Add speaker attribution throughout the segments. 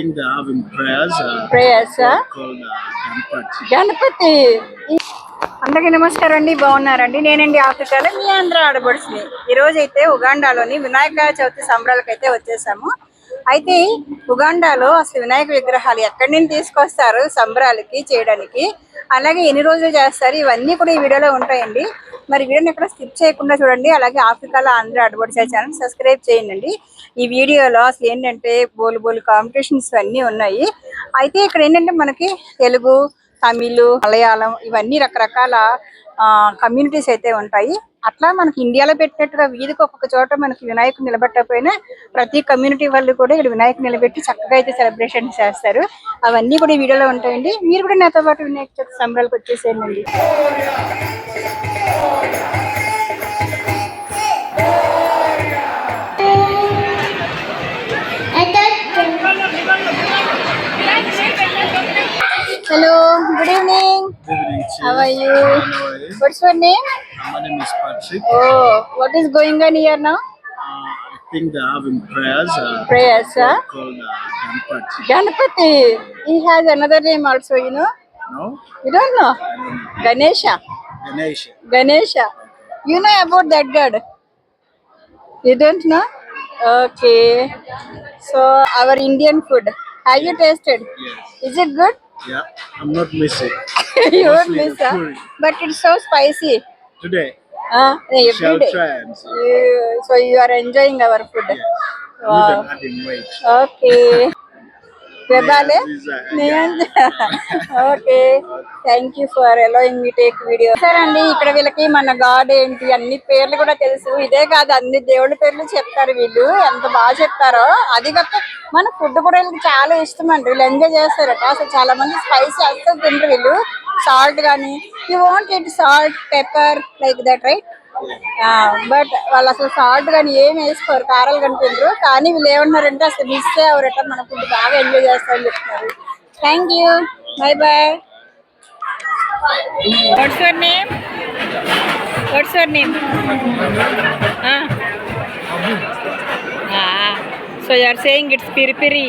Speaker 1: think they're having prayers uh,
Speaker 2: prayers
Speaker 1: called uh, Ganpati.
Speaker 2: Ganapati అందరికీ నమస్కారం అండి బాగున్నారండి. నేనండి ఆఫ్రికాలో మీ ఆంధ్ర ఆడబడుచుని ఈ రోజు అయితే ఉగాండాలోని వినాయక చవితి సంబరాలకు అయితే వచ్చేసాము. అయితే ఉగాండాలో అసలు వినాయక విగ్రహాలు ఎక్కడి నుంచి తీసుకొస్తారు సంబరాలకి చేయడానికి? అలాగే ఎన్ని రోజులు చేస్తారు? ఇవన్నీ కూడా ఈ వీడియోలో ఉంటాయండి. మరి వీడియోని ఎక్కడ స్కిప్ చేయకుండా చూడండి. అలాగే ఆఫ్రికాలో ఆంధ్ర అడ్వర్టైజ్ ఛానల్ సబ్స్క్రైబ్ చేయండి. ఈ వీడియోలో అసలు ఏంటంటే బోలు బోలు కాంపిటీషన్స్ అన్నీ ఉన్నాయి. అయితే ఇక్కడ ఏంటంటే మనకి తెలుగు తమిళ్ మలయాళం ఇవన్నీ రకరకాల కమ్యూనిటీస్ అయితే ఉంటాయి. అట్లా మనకి ఇండియాలో పెట్టినట్టుగా వీధికి ఒక్కొక్క చోట మనకి వినాయకుడు నిలబెట్టకపోయినా ప్రతి కమ్యూనిటీ వాళ్ళు కూడా ఇక్కడ వినాయకుడు నిలబెట్టి చక్కగా అయితే సెలబ్రేషన్ చేస్తారు. అవన్నీ కూడా ఈ వీడియోలో ఉంటాయండి. మీరు కూడా నాతో పాటు వినాయక చవితి సంబరాలకు వచ్చేసేయండి. Hello, good evening.
Speaker 1: Good evening. Cheers.
Speaker 2: How are you? What's your name?
Speaker 1: My name is Patrick.
Speaker 2: Oh, what is going on here now?
Speaker 1: Uh, I think they're having prayers. Uh,
Speaker 2: Prayers, huh?
Speaker 1: Called uh, Ganpati.
Speaker 2: Ganpati. He has another name also, you know.
Speaker 1: No?
Speaker 2: You don't know? Ganesha.
Speaker 1: Ganesh.
Speaker 2: Ganesha. You know about that god? You don't know? Okay. So, our Indian food. Have you tasted?
Speaker 1: Yes.
Speaker 2: Is it good?
Speaker 1: Yeah. I'm not missing.
Speaker 2: you won't miss, huh? But it's so spicy.
Speaker 1: Today,
Speaker 2: Uh,
Speaker 1: shall
Speaker 2: every day.
Speaker 1: try and see.
Speaker 2: You- So you are enjoying our food.
Speaker 1: Yes.
Speaker 2: Wow.
Speaker 1: Even adding weight.
Speaker 2: Okay.
Speaker 1: Yes, is, uh,
Speaker 2: నేను okay thank you for allowing me take video సరే అండి ఇక్కడ వీళ్ళకి మన God ఏంటి అన్ని పేర్లు కూడా తెలుసు ఇదే కాదు అన్ని దేవుళ్ళ పేర్లు చెప్తారు వీళ్ళు ఎంత బాగా చెప్తారో అది కాక మన ఫుడ్ కూడా వీళ్ళకి చాలా ఇష్టం అండి. వీళ్ళు ఎంజాయ్ చేస్తారట. అసలు చాలా మంది స్పైసీ అస్సలు తింటారు వీళ్ళు. సాల్ట్ కానీ you want it salt pepper like that right but వాళ్ళు అసలు సాల్ట్ కానీ ఏం వేసుకోరు. కారాలు కనిపించరు కానీ వీళ్ళు ఏమన్నారంటే అసలు మిస్ అవ్వరట మన ఫుడ్ బాగా ఎంజాయ్ చేస్తారని చెప్తున్నారు. Thank you bye boy what's your name what's your name so you are saying it's peri peri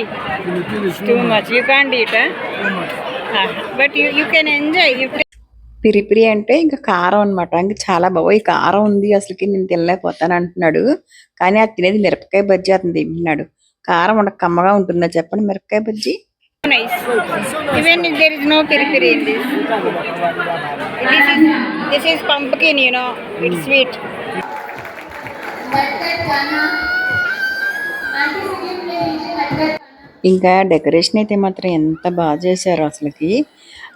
Speaker 2: too much you can't eat but you you can enjoy you peri peri అంటే ఇంకా కారం అన్నమాట. ఇంకా చాలా బాబోయ్ ఈ కారం ఉంది అసలుకి నేను తినలేకపోతాను అంటున్నాడు. కానీ అది తినేది మిరపకాయ బజ్జీ అతను తింటున్నాడు. కారం ఉండక కమ్మగా ఉంటుందా చెప్పండి మిరపకాయ bajji? Even there is no peri peri in this this is this is pumpkin you know it's sweet ఇంకా డెకరేషన్ అయితే మాత్రం ఎంత బాగా చేశారో అసలుకి.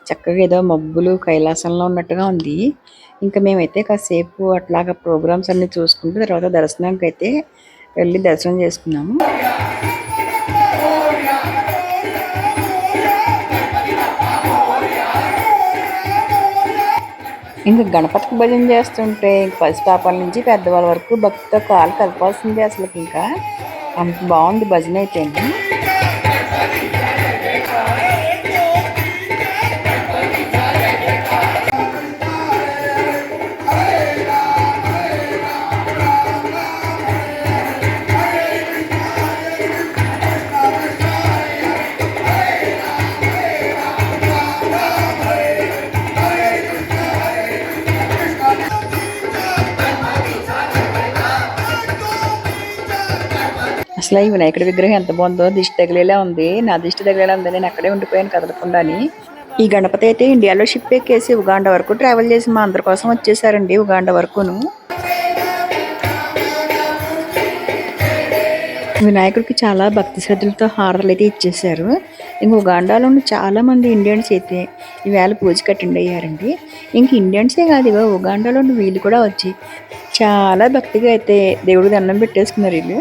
Speaker 2: చక్కగా ఏదో మబ్బులు కైలాసంలో ఉన్నట్టుగా ఉంది. ఇంకా మేమైతే కాసేపు అట్లాగా ప్రోగ్రామ్స్ అన్ని చూసుకుంటూ తర్వాత దర్శనానికి అయితే వెళ్ళి దర్శనం చేసుకున్నాము. ఇంకా గణపతికి భజన చేస్తుంటే ఇంక పసిపాపాల నుంచి పెద్దవాళ్ళ వరకు భక్తితో కాలు కలపాల్సిందే అసలు ఇంకా అంత బాగుంది భజన అయితే అసలు ఈ వినాయకుడి విగ్రహం ఎంత బాగుందో దిష్టి తగిలేలా ఉంది. నా దిష్టి తగిలేలా ఉంది. నేను అక్కడే ఉండిపోయాను కదలకుండాని ఈ గణపతి అయితే ఇండియాలో షిప్ ఎక్కేసి ఉగాండ వరకు ట్రావెల్ చేసి మా అందరి కోసం వచ్చేసారండి ఉగాండ వరకును. వినాయకుడికి చాలా భక్తి శ్రద్ధలతో హారర్లు అయితే ఇచ్చేసారు ఇంక ఉగాండాలో ఉన్న చాలా మంది ఇండియన్స్ అయితే ఈవేళ పూజ కట్టండి అయ్యారండి. ఇంక ఇండియన్సే కాదు ఇగో ఉగాండాలో ఉన్న వీళ్ళు కూడా వచ్చి చాలా భక్తిగా అయితే దేవుడికి దండం పెట్టేసుకున్నారు వీళ్ళు.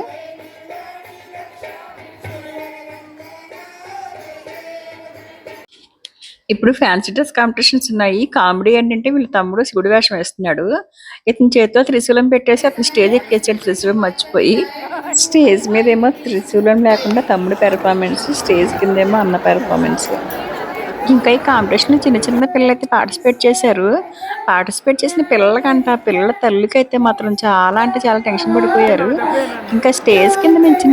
Speaker 2: ఇప్పుడు ఫ్యాన్సీ డ్రెస్ కాంపిటీషన్స్ ఉన్నాయి. కామెడీ ఏంటంటే వీళ్ళ తమ్ముడు శివుడి వేషం వేస్తున్నాడు. ఇతని చేతిలో త్రిశూలం పెట్టేసి అతను స్టేజ్ ఎక్కేసాడు. త్రిశూలం మర్చిపోయి. స్టేజ్ మీద ఏమో త్రిశూలం లేకుండా తమ్ముడు పెర్ఫార్మెన్స్ స్టేజ్ కిందేమో అన్న పెర్ఫార్మెన్స్ ఇంకా ఈ కాంపిటీషన్ చిన్న చిన్న పిల్లలు అయితే పార్టిసిపేట్ చేశారు.
Speaker 3: పార్టిసిపేట్ చేసిన పిల్లలకంట పిల్లల తల్లికి అయితే మాత్రం చాలా అంటే చాలా టెన్షన్ పడిపోయారు. ఇంకా స్టేజ్ కింద నుంచి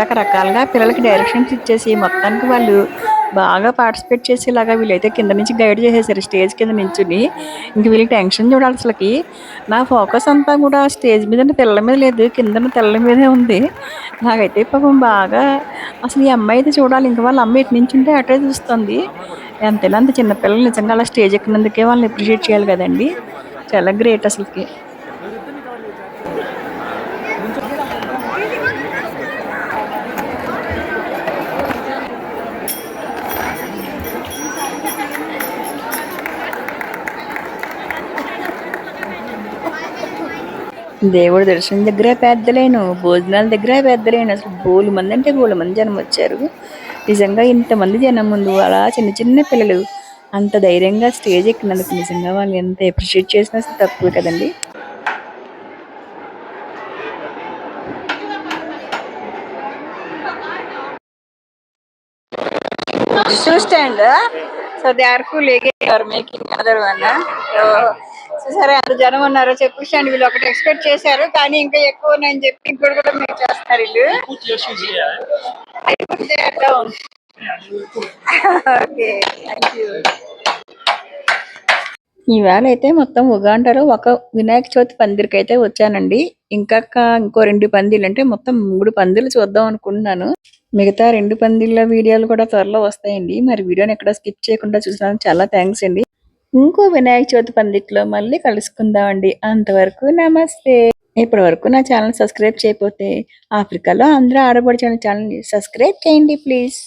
Speaker 3: రకరకాలుగా పిల్లలకి డైరెక్షన్స్ ఇచ్చేసి మొత్తానికి వాళ్ళు బాగా పార్టిసిపేట్ చేసేలాగా వీళ్ళైతే కింద నుంచి గైడ్ చేసేసారు స్టేజ్ కింద నించుని. ఇంక వీళ్ళకి టెన్షన్ చూడాలి అసలుకి. నా ఫోకస్ అంతా కూడా స్టేజ్ మీద పిల్లల మీద లేదు కింద తెల్ల మీదే ఉంది. నాకైతే పాపం బాగా అసలు ఈ అమ్మాయి అయితే చూడాలి. ఇంకా వాళ్ళ అమ్మాయి ఇటు నుంచి ఉంటే అటే చూస్తుంది. ఎంతైనా అంత చిన్నపిల్లలు నిజంగా అలా స్టేజ్ ఎక్కినందుకే వాళ్ళని అప్రిషియేట్ చేయాలి కదండి. చాలా గ్రేట్ అసలుకి. దేవుడి దర్శనం దగ్గర పెద్దలేను భోజనాల దగ్గర పెద్దలేను అసలు బోలు మంది అంటే బోలు మంది జనం వచ్చారు నిజంగా ఇంతమంది జనం ముందు అలా చిన్న చిన్న పిల్లలు అంత ధైర్యంగా స్టేజ్ ఎక్కినందుకు నిజంగా వాళ్ళు ఎంత అప్రిషియేట్ చేసినా అసలు తక్కువే కదండి shoe stand. So they are full again or making another one. So సరే ఎంత జనం ఉన్నారో చెప్పేసి అండి వీళ్ళు ఒకటి ఎక్స్పెక్ట్ చేశారు కానీ ఇంకా ఎక్కువ అని చెప్పి ఇంకోటి కూడా మీరు చేస్తున్నారు వీళ్ళు. I put ఈవేళ అయితే మొత్తం ఉగాండాలో ఒక వినాయక చవితి పందిరికి అయితే వచ్చానండి. ఇంకా ఇంకో రెండు పందిలు అంటే మొత్తం మూడు పందిలు చూద్దాం అనుకుంటున్నాను. మిగతా రెండు పందిళ్ళ వీడియోలు కూడా త్వరలో వస్తాయండి. మరి వీడియోని ఎక్కడ స్కిప్ చేయకుండా చూసినందుకు చాలా థ్యాంక్స్ అండి. ఇంకో వినాయక చవితి పందిట్లో మళ్ళీ కలుసుకుందామండి. అంతవరకు నమస్తే. ఇప్పటి వరకు నా ఛానల్ సబ్స్క్రైబ్ చేయకపోతే ఆఫ్రికాలో అందరూ ఆడబడి ఛానల్ సబ్స్క్రైబ్ చేయండి ప్లీజ్.